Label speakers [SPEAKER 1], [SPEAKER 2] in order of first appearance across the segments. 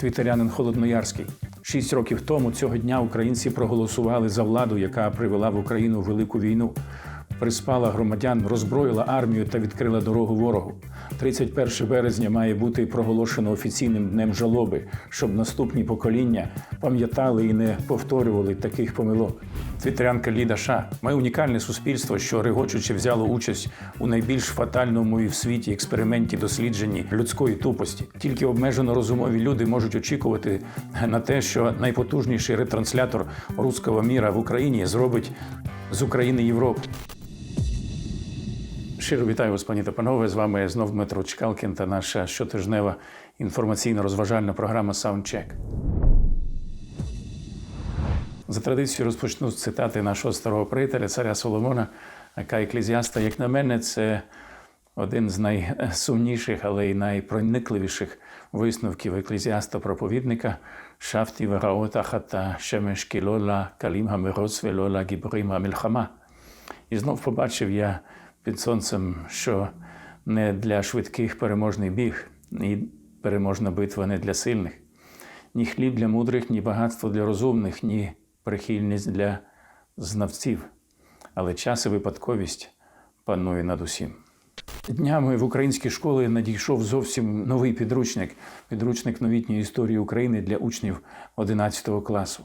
[SPEAKER 1] твітерянин Холодноярський. Шість років тому цього дня українці проголосували за владу, яка привела в Україну велику війну. Приспала громадян, роззброїла армію та відкрила дорогу ворогу. 31 березня має бути проголошено офіційним днем жалоби, щоб наступні покоління пам'ятали і не повторювали таких помилок. Твітерянка Ліда Ша. Ми унікальне суспільство, що регочучи взяло участь у найбільш фатальному і в світі експерименті дослідженні людської тупості. Тільки обмежено розумові люди можуть очікувати на те, що найпотужніший ретранслятор руського міра в Україні зробить з України Європу. Щиро вітаю вас, пані та панове. З вами знов Дмитро Чкалкін та наша щотижнева інформаційно-розважальна програма Саундчек. За традицією розпочну з цитати нашого старого приятеля, царя Соломона, яка еклезіаста, як на мене, це один з найсумніших, але й найпроникливіших висновків еклезіаста проповідника Шафті вегаота хата шемешкі лола калім гамирос велола. І знов побачив я під сонцем, що не для швидких переможний біг, і переможна битва не для сильних, ні хліб для мудрих, ні багатство для розумних, ні прихильність для знавців. Але час і випадковість панує над усім. Днями в українські школи надійшов зовсім новий підручник підручник новітньої історії України для учнів 11 класу.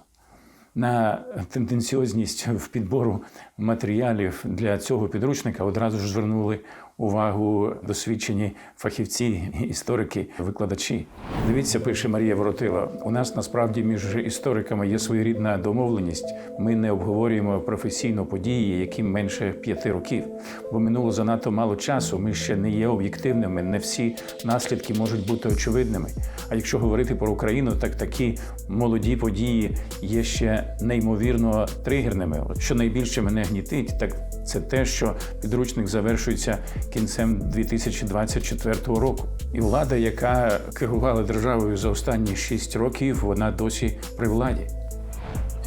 [SPEAKER 1] На тенденціозність в підбору матеріалів для цього підручника одразу ж звернули увагу досвідчені фахівці, історики, викладачі. Дивіться, пише Марія Воротила. У нас насправді між істориками є своєрідна домовленість. Ми не обговорюємо професійно події, яким менше п'яти років, бо минуло занадто мало часу. Ми ще не є об'єктивними. Не всі наслідки можуть бути очевидними. А якщо говорити про Україну, так такі молоді події є ще неймовірно тригерними. Що найбільше мене гнітить, так це те, що підручник завершується кінцем 2024 року. І влада, яка керувала державою за останні шість років, вона досі при владі.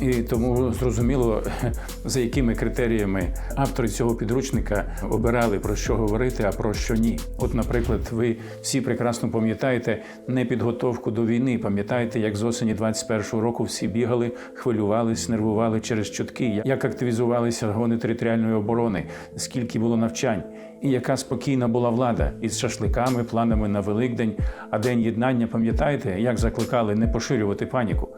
[SPEAKER 1] І тому зрозуміло, за якими критеріями автори цього підручника обирали про що говорити, а про що ні. От, наприклад, ви всі прекрасно пам'ятаєте непідготовку до війни. Пам'ятаєте, як з осені 21-го року всі бігали, хвилювались, нервували через чутки, як активізувалися гони територіальної оборони, скільки було навчань, і яка спокійна була влада із шашликами, планами на Великдень. А день єднання, пам'ятаєте, як закликали не поширювати паніку,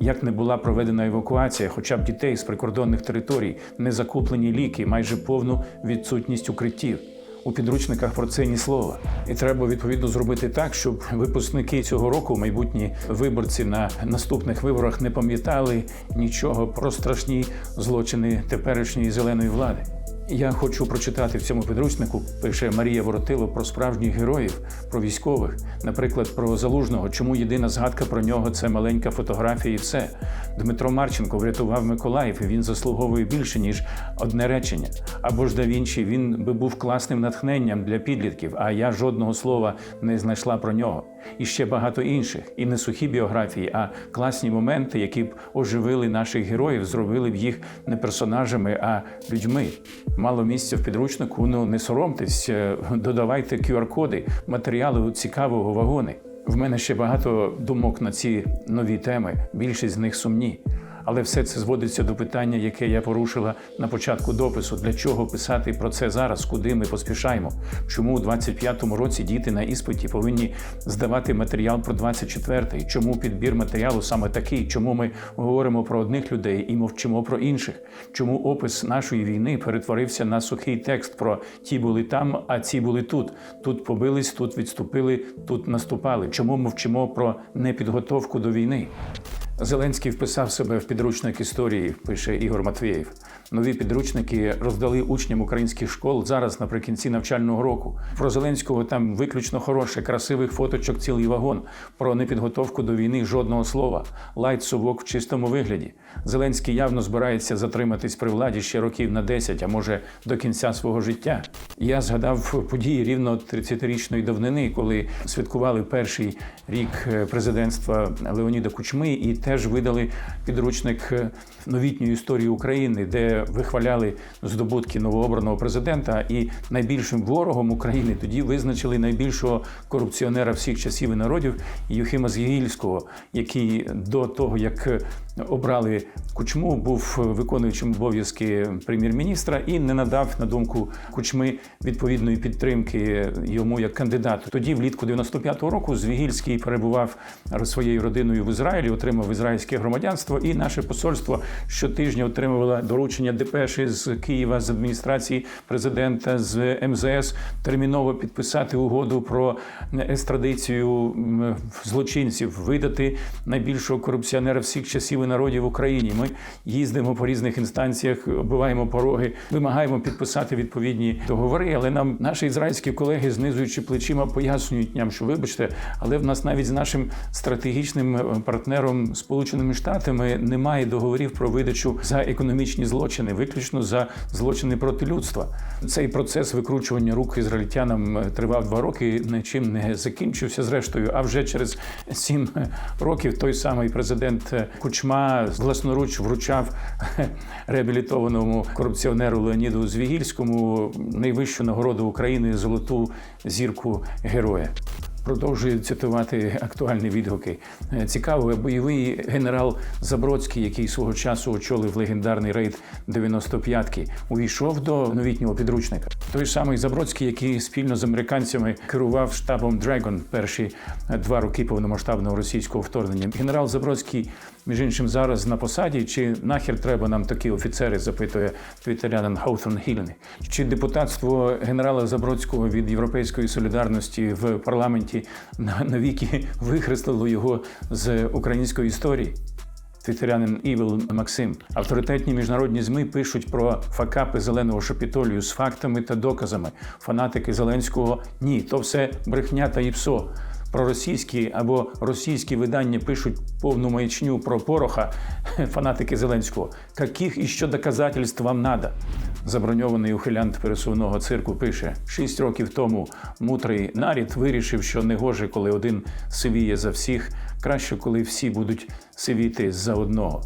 [SPEAKER 1] як не була проведена евакуація, хоча б дітей з прикордонних територій, не закуплені ліки, майже повну відсутність укриттів. У підручниках про це ні слова, і треба відповідно зробити так, щоб випускники цього року, майбутні виборці на наступних виборах, не пам'ятали нічого про страшні злочини теперішньої зеленої влади. Я хочу прочитати в цьому підручнику, пише Марія Воротило про справжніх героїв, про військових, наприклад, про залужного. Чому єдина згадка про нього це маленька фотографія, і все. Дмитро Марченко врятував Миколаїв, і він заслуговує більше ніж одне речення. Або ж да Вінчі, він би був класним натхненням для підлітків, а я жодного слова не знайшла про нього. І ще багато інших, і не сухі біографії, а класні моменти, які б оживили наших героїв, зробили б їх не персонажами, а людьми. Мало місця в підручнику. Ну не соромтесь, е, додавайте QR-коди, матеріали цікавого вагони. В мене ще багато думок на ці нові теми. Більшість з них сумні. Але все це зводиться до питання, яке я порушила на початку допису: для чого писати про це зараз, куди ми поспішаємо? Чому у 25-му році діти на іспиті повинні здавати матеріал про 24-й? Чому підбір матеріалу саме такий? Чому ми говоримо про одних людей і мовчимо про інших? Чому опис нашої війни перетворився на сухий текст про ті були там, а ці були тут? Тут побились, тут відступили, тут наступали. Чому мовчимо про непідготовку до війни? Зеленський вписав себе в підручник історії, пише Ігор Матвієв. Нові підручники роздали учням українських школ зараз наприкінці навчального року. Про Зеленського там виключно хороше, красивих фоточок цілий вагон. Про непідготовку до війни жодного слова. Лайт совок в чистому вигляді. Зеленський явно збирається затриматись при владі ще років на 10, а може до кінця свого життя. Я згадав події рівно 30-річної давнини, коли святкували перший рік президентства Леоніда Кучми, і теж видали підручник е, новітньої історії України, де вихваляли здобутки новообраного президента. І найбільшим ворогом України тоді визначили найбільшого корупціонера всіх часів і народів Юхима Згігільського, який до того як обрали Кучму, був виконуючим обов'язки прем'єр-міністра і не надав на думку Кучми відповідної підтримки йому як кандидату. Тоді, влітку 95-го року, Звігільський перебував своєю родиною в Ізраїлі, отримав ізраїльське громадянство, і наше посольство щотижня отримувало доручення депеші з Києва, з адміністрації президента, з МЗС терміново підписати угоду про екстрадицію злочинців, видати найбільшого корупціонера всіх часів народів в Україні. Ми їздимо по різних інстанціях, оббиваємо пороги, вимагаємо підписати відповідні договори. Але нам наші ізраїльські колеги, знизуючи плечима, пояснюють нам, що вибачте, але в нас навіть з нашим стратегічним е, партнером Сполученими Штатами немає договорів про видачу за економічні злочини, виключно за злочини проти людства. Цей процес викручування рук ізраїльтянам е, тривав два роки, нічим не закінчився зрештою. А вже через сім е, років той самий президент Кучма власноруч вручав реабілітованому корупціонеру Леоніду Звігільському найвищу нагороду України золоту зірку героя. Продовжую цитувати актуальні відгуки. Е, Цікаво, бойовий генерал Забродський, який свого часу очолив легендарний рейд 95-ки, увійшов до новітнього підручника. Той самий Забродський, який спільно з американцями керував штабом Dragon перші два роки повномасштабного російського вторгнення. Генерал Забродський, між іншим, зараз на посаді. Чи нахер треба нам такі офіцери? запитує твітерянин Хаутон Хільни. Чи депутатство генерала Забродського від Європейської солідарності в парламенті на- навіки викреслило його з української історії? Твітерянин Івел Максим. Авторитетні міжнародні ЗМІ пишуть про факапи зеленого шапітолію з фактами та доказами. Фанатики Зеленського ні, то все брехня та іпсо. Проросійські або російські видання пишуть повну маячню про пороха фанатики Зеленського. Каких іще доказательств вам надо? Заброньований ухилянт пересувного цирку пише: шість років тому мудрий нарід вирішив, що не гоже, коли один сивіє за всіх, краще, коли всі будуть сивіти за одного.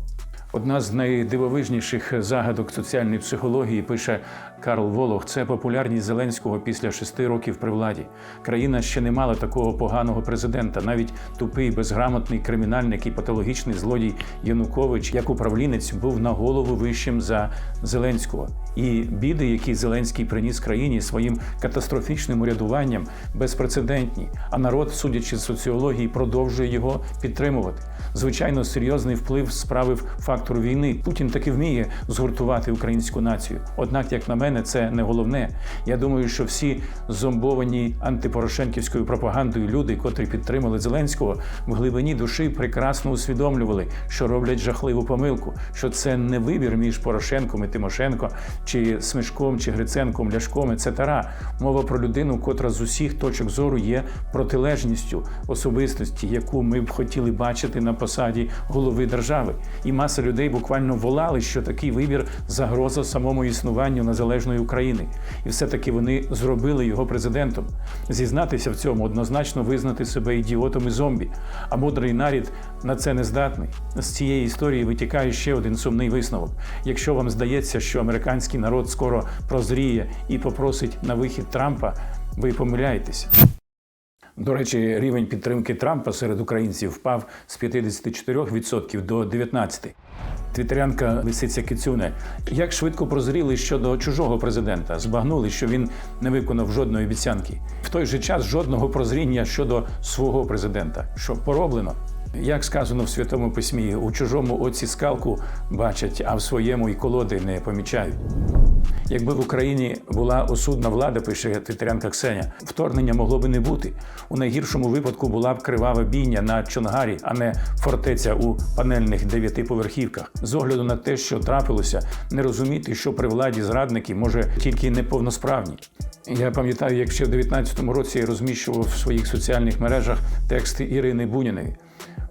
[SPEAKER 1] Одна з найдивовижніших загадок соціальної психології пише Карл Волох. Це популярність Зеленського після шести років при владі. Країна ще не мала такого поганого президента. Навіть тупий, безграмотний кримінальник і патологічний злодій Янукович, як управлінець, був на голову вищим за Зеленського. І біди, які Зеленський приніс країні своїм катастрофічним урядуванням, безпрецедентні. А народ, судячи з соціології, продовжує його підтримувати. Звичайно, серйозний вплив справив фактор війни. Путін таки вміє згуртувати українську націю. Однак, як на мене, це не головне. Я думаю, що всі зомбовані антипорошенківською пропагандою люди, котрі підтримали Зеленського, в глибині душі прекрасно усвідомлювали, що роблять жахливу помилку, що це не вибір між Порошенком і Тимошенко, чи Смишком, чи Гриценком, Ляшком, etc. Мова про людину, котра з усіх точок зору є протилежністю особистості, яку ми б хотіли бачити на посаді голови держави. І маса людей буквально волали, що такий вибір загроза самому існуванню незалежної України. І все-таки вони зробили його президентом. Зізнатися в цьому однозначно визнати себе ідіотом і зомбі. А мудрий нарід на це не здатний. З цієї історії витікає ще один сумний висновок. Якщо вам здається, що американський народ скоро прозріє і попросить на вихід Трампа, ви помиляєтеся. До речі, рівень підтримки Трампа серед українців впав з 54% до 19%. Твітерянка Лисиця Кицюне. Як швидко прозріли щодо чужого президента, збагнули, що він не виконав жодної обіцянки. В той же час жодного прозріння щодо свого президента. Що пороблено? Як сказано в святому письмі, у чужому оці скалку бачать, а в своєму і колоди не помічають. Якби в Україні була осудна влада, пише титрянка Ксеня, вторгнення могло би не бути. У найгіршому випадку була б кривава бійня на Чонгарі, а не фортеця у панельних дев'ятиповерхівках. З огляду на те, що трапилося, не розуміти, що при владі зрадники може тільки неповносправні. Я пам'ятаю, як ще в 19-му році я розміщував в своїх соціальних мережах тексти Ірини Буніної.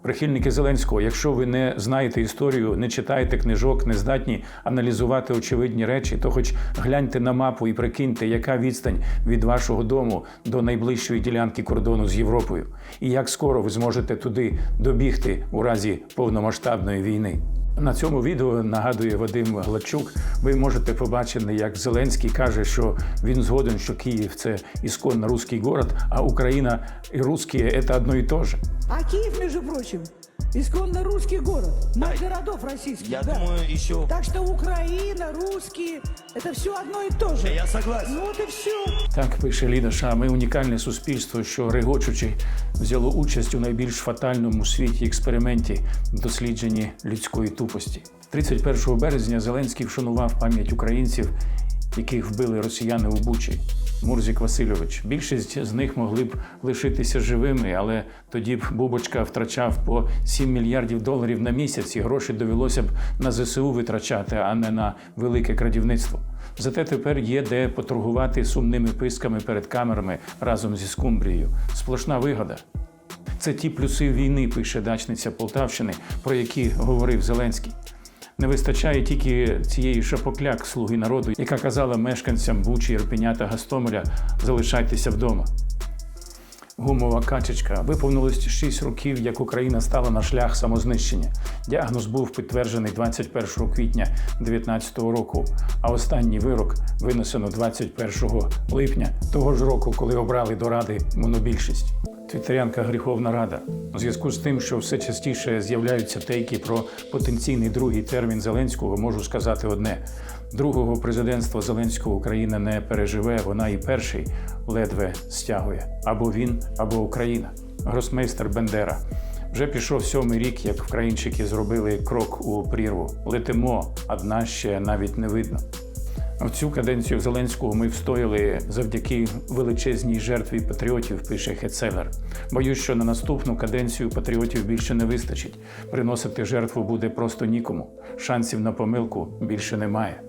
[SPEAKER 1] Прихильники Зеленського, якщо ви не знаєте історію, не читаєте книжок, не здатні аналізувати очевидні речі, то хоч гляньте на мапу і прикиньте, яка відстань від вашого дому до найближчої ділянки кордону з Європою, і як скоро ви зможете туди добігти у разі повномасштабної війни. На цьому відео нагадує Вадим Гладчук. Ви можете побачити, як Зеленський каже, що він згоден, що Київ це ісконно русський город, а Україна і русські це одно і те ж.
[SPEAKER 2] А Київ, між прочим, исконно русский город. Мать городов российских.
[SPEAKER 3] Я
[SPEAKER 2] да.
[SPEAKER 3] думаю, еще...
[SPEAKER 2] Так что Украина, русские, это все одно и то же.
[SPEAKER 3] Я согласен.
[SPEAKER 2] Ну вот и все.
[SPEAKER 1] Так пише Ліда Ша. Ми унікальне суспільство, що регочучи взяло участь у найбільш фатальному світі експерименті дослідженні людської тупості. 31 березня Зеленський вшанував пам'ять українців, яких вбили росіяни у Бучі. Мурзік Васильович. Більшість з них могли б лишитися живими, але тоді б Бубочка втрачав по 7 мільярдів доларів на місяць, і гроші довелося б на ЗСУ витрачати, а не на велике крадівництво. Зате тепер є де поторгувати сумними писками перед камерами разом зі скумбрією. Сплошна вигода. Це ті плюси війни, пише дачниця Полтавщини, про які говорив Зеленський. Не вистачає тільки цієї шапокляк слуги народу, яка казала мешканцям Бучі, Ірпеня та Гастомеля залишайтеся вдома. Гумова качечка виповнилось 6 років, як Україна стала на шлях самознищення. Діагноз був підтверджений 21 квітня 2019 року, а останній вирок винесено 21 липня того ж року, коли обрали до ради монобільшість. Твіттерянка Гріховна Рада у зв'язку з тим, що все частіше з'являються тейки про потенційний другий термін Зеленського, можу сказати одне: другого президентства Зеленського Україна не переживе. Вона і перший ледве стягує або він, або Україна. Гросмейстер Бендера. Вже пішов сьомий рік, як українчики зробили крок у прірву. Летимо, а дна ще навіть не видно. Цю каденцію Зеленського ми встояли завдяки величезній жертві патріотів, пише Хецелер. Боюсь, що на наступну каденцію патріотів більше не вистачить. Приносити жертву буде просто нікому. Шансів на помилку більше немає.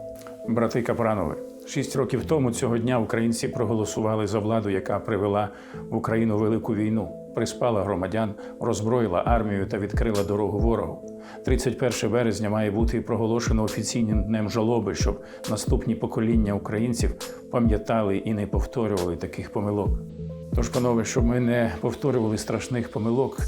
[SPEAKER 1] Брати Капранови. Шість років тому цього дня українці проголосували за владу, яка привела в Україну велику війну, приспала громадян, роззброїла армію та відкрила дорогу ворогу. 31 березня має бути проголошено офіційним днем жалоби, щоб наступні покоління українців пам'ятали і не повторювали таких помилок. Тож, панове, щоб ми не повторювали страшних помилок,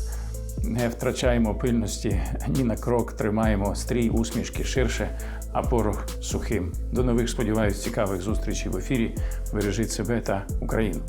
[SPEAKER 1] не втрачаємо пильності ні на крок, тримаємо стрій усмішки ширше, а порох сухим. До нових, сподіваюсь, цікавих зустрічей в ефірі. Бережіть себе та Україну.